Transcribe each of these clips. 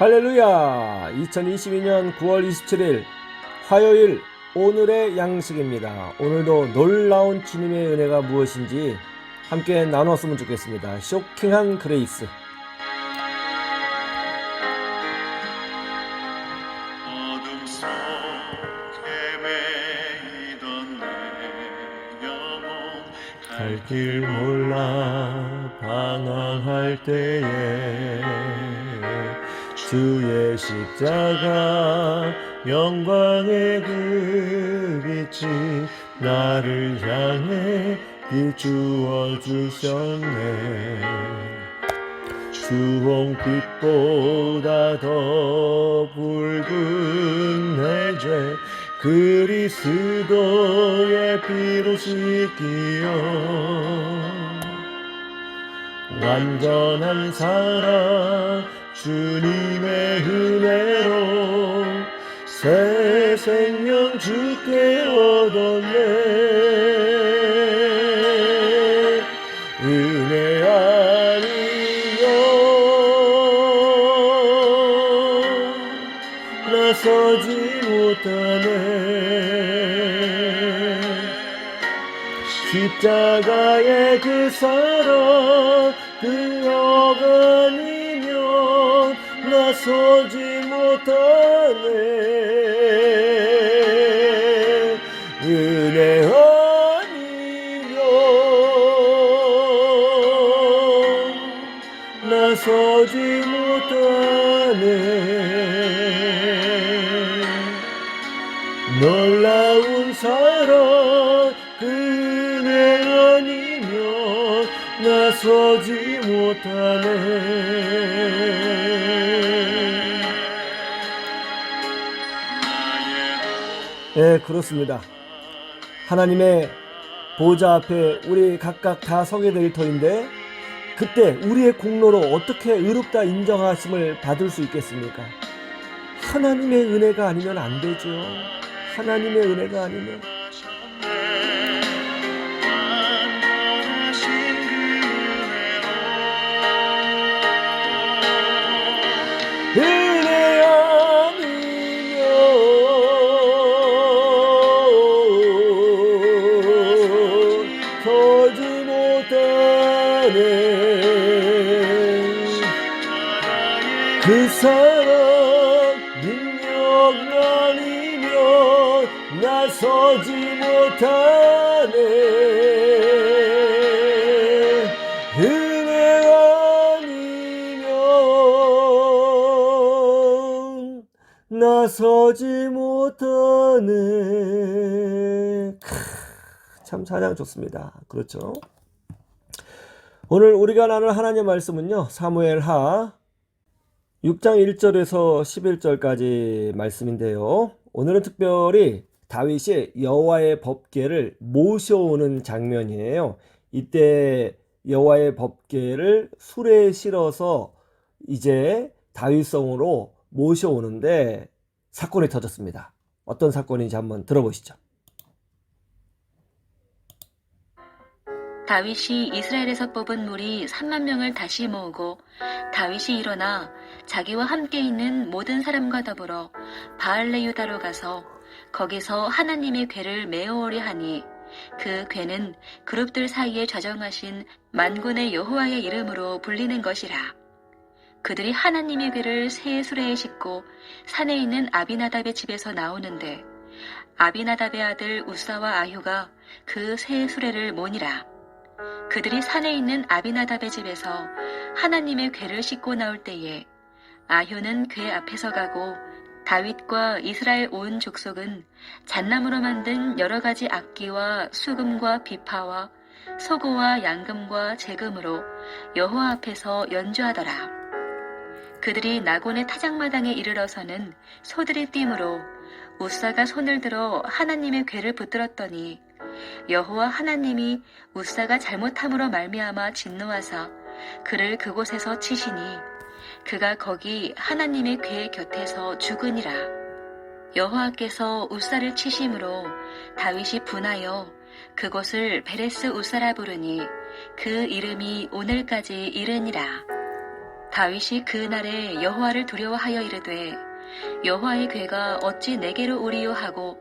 할렐루야! 2022년 9월 27일 화요일 오늘의 양식입니다. 오늘도 놀라운 주님의 은혜가 무엇인지 함께 나눴으면 좋겠습니다. 쇼킹한 그레이스. 갈 길 몰라 방황할 때에 주의 십자가 영광의 그 빛이 나를 향해 비추어 주셨네. 주홍빛보다 더 붉은 내죄 그리스도의 피로 씻기어 완전한 사랑 주님의 은혜로 새 생명 주께 얻었네. 은혜 아니면 나서지 못하네. 십자가의 그 못하네. 은혜 아니면 나서지 못하네. 놀라운 사랑 그네 아니면 나서지 못하네 네 그렇습니다 하나님의 보좌 앞에 우리 각각 다 서게 될 터인데 그때 우리의 공로로 어떻게 의롭다 인정하심을 받을 수 있겠습니까? 하나님의 은혜가 아니면 안 되죠. 하나님의 은혜가 아니면 그 사랑 능력 아니면 나서지 못하네. 은혜 아니면 나서지 못하네. 크, 참 찬양 좋습니다. 그렇죠? 오늘 우리가 나눌 하나님의 말씀은요 사무엘 하 6장 1절에서 11절까지 말씀인데요. 오늘은 특별히 다윗이 여호와의 법궤를 모셔오는 장면이에요. 이때 여호와의 법궤를 수레에 실어서 이제 다윗성으로 모셔오는데 사건이 터졌습니다. 어떤 사건인지 한번 들어보시죠. 다윗이 이스라엘에서 뽑은 무리 3만 명을 다시 모으고 다윗이 일어나 자기와 함께 있는 모든 사람과 더불어 바알레 유다로 가서 거기서 하나님의 궤를 메어오려 하니 그 궤는 그룹들 사이에 좌정하신 만군의 여호와의 이름으로 불리는 것이라. 그들이 하나님의 궤를 새 수레에 싣고 산에 있는 아비나답의 집에서 나오는데 아비나답의 아들 우사와 아휴가 그 새 수레를 모니라. 그들이 산에 있는 아비나답의 집에서 하나님의 궤를 싣고 나올 때에 아효는 궤 앞에서 가고 다윗과 이스라엘 온 족속은 잣나무로 만든 여러 가지 악기와 수금과 비파와 소고와 양금과 재금으로 여호와 앞에서 연주하더라. 그들이 나곤의 타작마당에 이르러서는 소들이 뛰므로 우사가 손을 들어 하나님의 궤를 붙들었더니 여호와 하나님이 우사가 잘못함으로 말미암아 진노하사 그를 그곳에서 치시니 그가 거기 하나님의 궤 곁에서 죽으니라. 여호와께서 우사를 치심으로 다윗이 분하여 그곳을 베레스 우사라 부르니 그 이름이 오늘까지 이르니라. 다윗이 그 날에 여호와를 두려워하여 이르되 여호와의 괴가 어찌 내게로 오리요 하고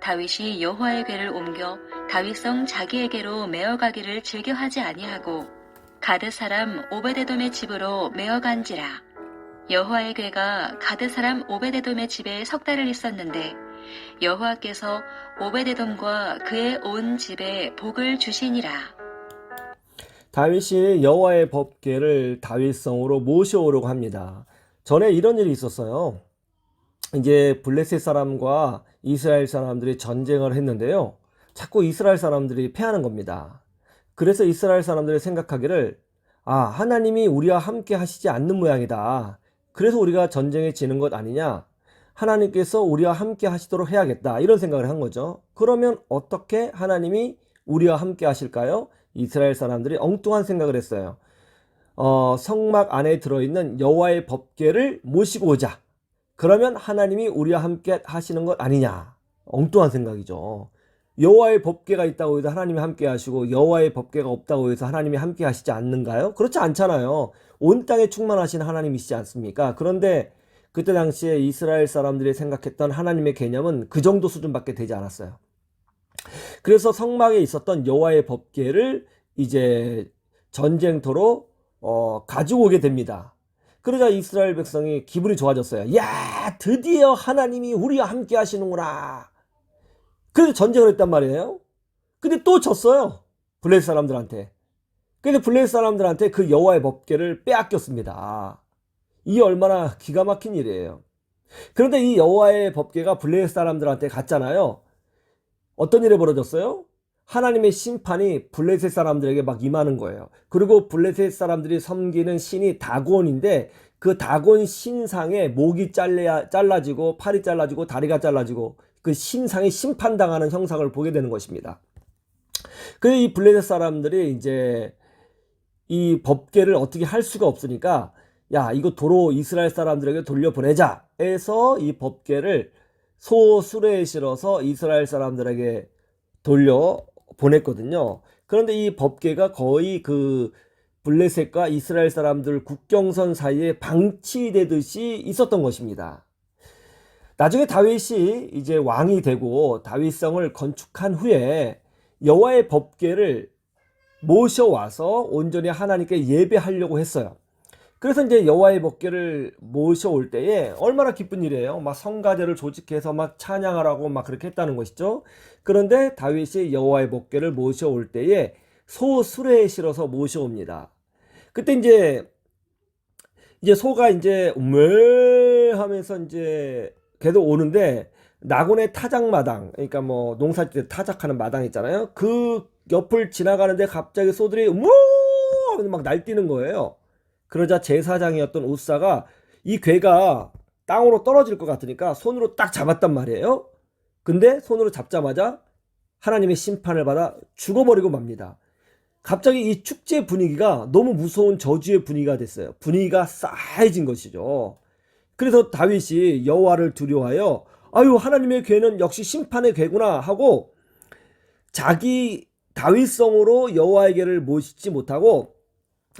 다윗이 여호와의 괴를 옮겨 다윗성 자기에게로 메어가기를 즐겨하지 아니하고 가드 사람 오베데돔의 집으로 메어간지라 여호와의 괴가 가드 사람 오베데돔의 집에 석 달을 있었는데 여호와께서 오베데돔과 그의 온 집에 복을 주시니라 다윗이 여호와의 법궤를 다윗성으로 모셔오려고 합니다. 전에 이런 일이 있었어요. 이제 블레셋 사람과 이스라엘 사람들이 전쟁을 했는데요. 자꾸 이스라엘 사람들이 패하는 겁니다. 그래서 이스라엘 사람들이 생각하기를 아, 하나님이 우리와 함께 하시지 않는 모양이다. 그래서 우리가 전쟁에 지는 것 아니냐? 하나님께서 우리와 함께 하시도록 해야겠다. 이런 생각을 한 거죠. 그러면 어떻게 하나님이 우리와 함께 하실까요? 이스라엘 사람들이 엉뚱한 생각을 했어요. 어, 성막 안에 들어있는 여호와의 법궤를 모시고 오자. 그러면 하나님이 우리와 함께 하시는 것 아니냐? 엉뚱한 생각이죠. 여호와의 법궤가 있다고 해서 하나님이 함께 하시고 여호와의 법궤가 없다고 해서 하나님이 함께 하시지 않는가요? 그렇지 않잖아요. 온 땅에 충만하신 하나님이시지 않습니까? 그런데 그때 당시에 이스라엘 사람들이 생각했던 하나님의 개념은 그 정도 수준밖에 되지 않았어요. 그래서 성막에 있었던 여호와의 법궤를 이제 전쟁터로 어, 가지고 오게 됩니다. 그러자 이스라엘 백성이 기분이 좋아졌어요. 야, 드디어 하나님이 우리와 함께 하시는구나. 그래서 전쟁을 했단 말이에요. 근데 또 졌어요. 블레셋 사람들한테. 근데 블레셋 사람들한테 그 여호와의 법궤를 빼앗겼습니다. 이게 얼마나 기가 막힌 일이에요. 그런데 이 여호와의 법궤가 블레셋 사람들한테 갔잖아요. 어떤 일이 벌어졌어요? 하나님의 심판이 블레셋 사람들에게 막 임하는 거예요. 그리고 블레셋 사람들이 섬기는 신이 다곤인데 그 다곤 신상에 목이 잘라지고 팔이 잘라지고 다리가 잘라지고 그 신상이 심판당하는 형상을 보게 되는 것입니다. 그래서 이 블레셋 사람들이 이제 이 법계를 어떻게 할 수가 없으니까 야 이거 도로 이스라엘 사람들에게 돌려보내자 해서 이 법계를 소수레에 실어서 이스라엘 사람들에게 돌려 보냈거든요. 그런데 이 법계가 거의 그 블레셋과 이스라엘 사람들 국경선 사이에 방치되듯이 있었던 것입니다. 나중에 다윗이 이제 왕이 되고 다윗성을 건축한 후에 여호와의 법궤를 모셔와서 온전히 하나님께 예배하려고 했어요. 그래서 이제 여호와의 법궤를 모셔올 때에 얼마나 기쁜 일이에요. 막 성가대를 조직해서 막 찬양하라고 막 그렇게 했다는 것이죠. 그런데 다윗이 여호와의 법궤를 모셔올 때에 소 수레에 실어서 모셔옵니다. 그때 이제 이제 소가 이제 왜 하면서 이제 계속 오는데 낙원의 타작마당 그러니까 뭐 농사 때 타작하는 마당 있잖아요. 그 옆을 지나가는데 갑자기 소들이 뭐 하면서 막 날뛰는 거예요. 그러자 제사장이었던 우사가 이 괴가 땅으로 떨어질 것 같으니까 손으로 딱 잡았단 말이에요. 근데 손으로 잡자마자 하나님의 심판을 받아 죽어버리고 맙니다. 갑자기 이 축제 분위기가 너무 무서운 저주의 분위기가 됐어요. 분위기가 싸해진 것이죠. 그래서 다윗이 여호와를 두려워하여 아유 하나님의 괴는 역시 심판의 괴구나 하고 자기 다윗성으로 여호와의 괴를 모시지 못하고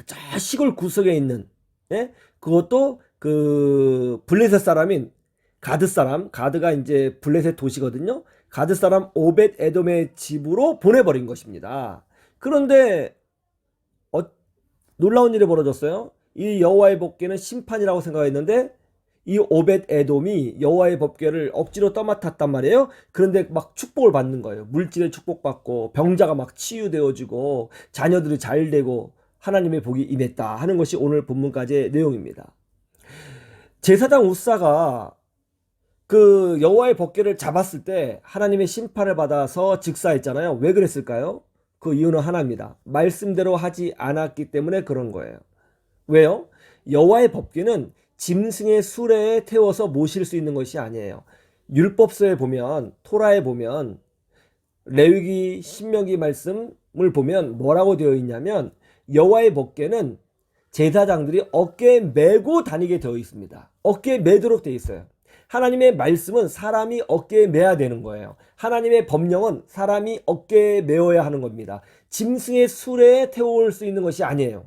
저 시골 구석에 있는 예? 그것도 그 블레셋 사람인 가드 사람 가드가 이제 블레셋 도시거든요. 가드 사람 오벳 에돔의 집으로 보내버린 것입니다. 그런데 어, 놀라운 일이 벌어졌어요. 이 여호와의 법궤는 심판이라고 생각했는데 이 오벳 에돔이 여호와의 법궤를 억지로 떠맡았단 말이에요. 그런데 막 축복을 받는 거예요. 물질의 축복받고 병자가 막 치유되어지고 자녀들이 잘 되고 하나님의 복이 임했다 하는 것이 오늘 본문까지의 내용입니다. 제사장 우사가 그 여호와의 법궤를 잡았을 때 하나님의 심판을 받아서 즉사했잖아요. 왜 그랬을까요? 그 이유는 하나입니다. 말씀대로 하지 않았기 때문에 그런 거예요. 왜요? 여호와의 법궤는 짐승의 수레에 태워서 모실 수 있는 것이 아니에요. 율법서에 보면 토라에 보면 레위기 신명기 말씀을 보면 뭐라고 되어 있냐면 여호와의 법궤는 제사장들이 어깨에 메고 다니게 되어 있습니다. 어깨에 매도록 되어 있어요. 하나님의 말씀은 사람이 어깨에 매야 되는 거예요. 하나님의 법령은 사람이 어깨에 메어야 하는 겁니다. 짐승의 수레에 태워올 수 있는 것이 아니에요.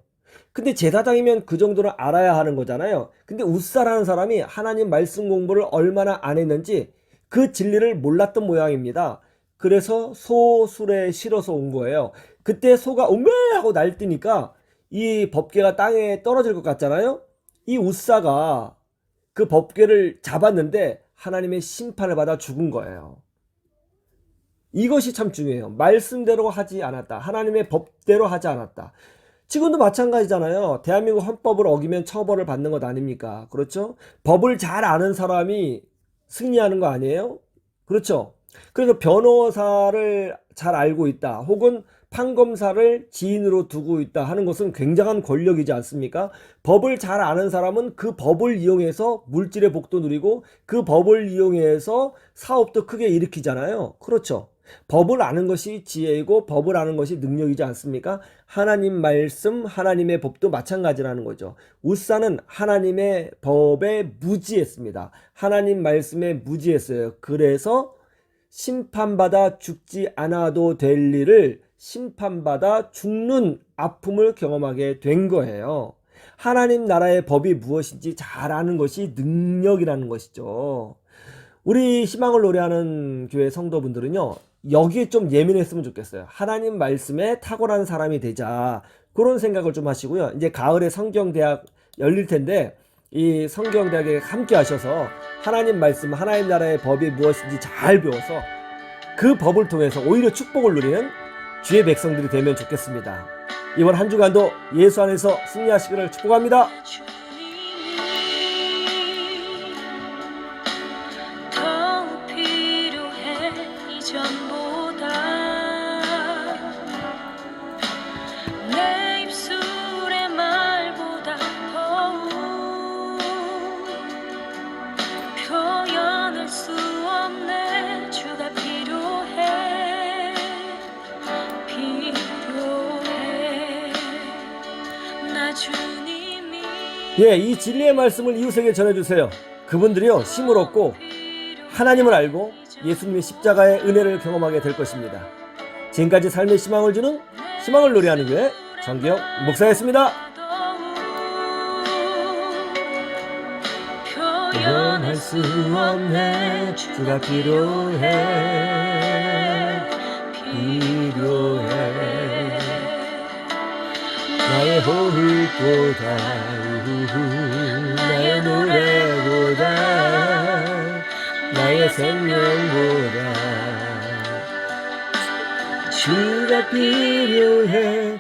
근데 제사장이면 그 정도는 알아야 하는 거잖아요. 근데 웃사라는 사람이 하나님 말씀 공부를 얼마나 안 했는지 그 진리를 몰랐던 모양입니다. 그래서 소술에 실어서 온 거예요. 그때 소가 우메 하고 날뛰니까 이 법궤가 땅에 떨어질 것 같잖아요. 이 웃사가 그 법궤를 잡았는데 하나님의 심판을 받아 죽은 거예요. 이것이 참 중요해요. 말씀대로 하지 않았다. 하나님의 법대로 하지 않았다. 지금도 마찬가지잖아요. 대한민국 헌법을 어기면 처벌을 받는 것 아닙니까? 그렇죠? 법을 잘 아는 사람이 승리하는 거 아니에요? 그렇죠? 그래서 변호사를 잘 알고 있다. 혹은 판검사를 지인으로 두고 있다 하는 것은 굉장한 권력이지 않습니까? 법을 잘 아는 사람은 그 법을 이용해서 물질의 복도 누리고 그 법을 이용해서 사업도 크게 일으키잖아요. 그렇죠? 법을 아는 것이 지혜이고 법을 아는 것이 능력이지 않습니까? 하나님 말씀, 하나님의 법도 마찬가지라는 거죠. 우사는 하나님의 법에 무지했습니다. 하나님 말씀에 무지했어요. 그래서 심판받아 죽지 않아도 될 일을 심판받아 죽는 아픔을 경험하게 된 거예요. 하나님 나라의 법이 무엇인지 잘 아는 것이 능력이라는 것이죠. 우리 희망을 노래하는 교회 성도분들은요, 여기에 좀 예민했으면 좋겠어요. 하나님 말씀에 탁월한 사람이 되자. 그런 생각을 좀 하시고요. 이제 가을에 성경대학 열릴 텐데, 이 성경대학에 함께 하셔서 하나님 말씀, 하나님 나라의 법이 무엇인지 잘 배워서 그 법을 통해서 오히려 축복을 누리는 주의 백성들이 되면 좋겠습니다. 이번 한 주간도 예수 안에서 승리하시기를 축복합니다. 예, 이 진리의 말씀을 이웃에게 전해주세요. 그분들이요, 힘을 얻고 하나님을 알고 예수님의 십자가의 은혜를 경험하게 될 것입니다. 지금까지 삶의 희망을 주는 희망을 노래하는 교회 정기영 목사였습니다. 표현할 수 없네 주가 필요해 필요 나의 호흡보다 나의 노래보다 나의 생명보다 주가 필요해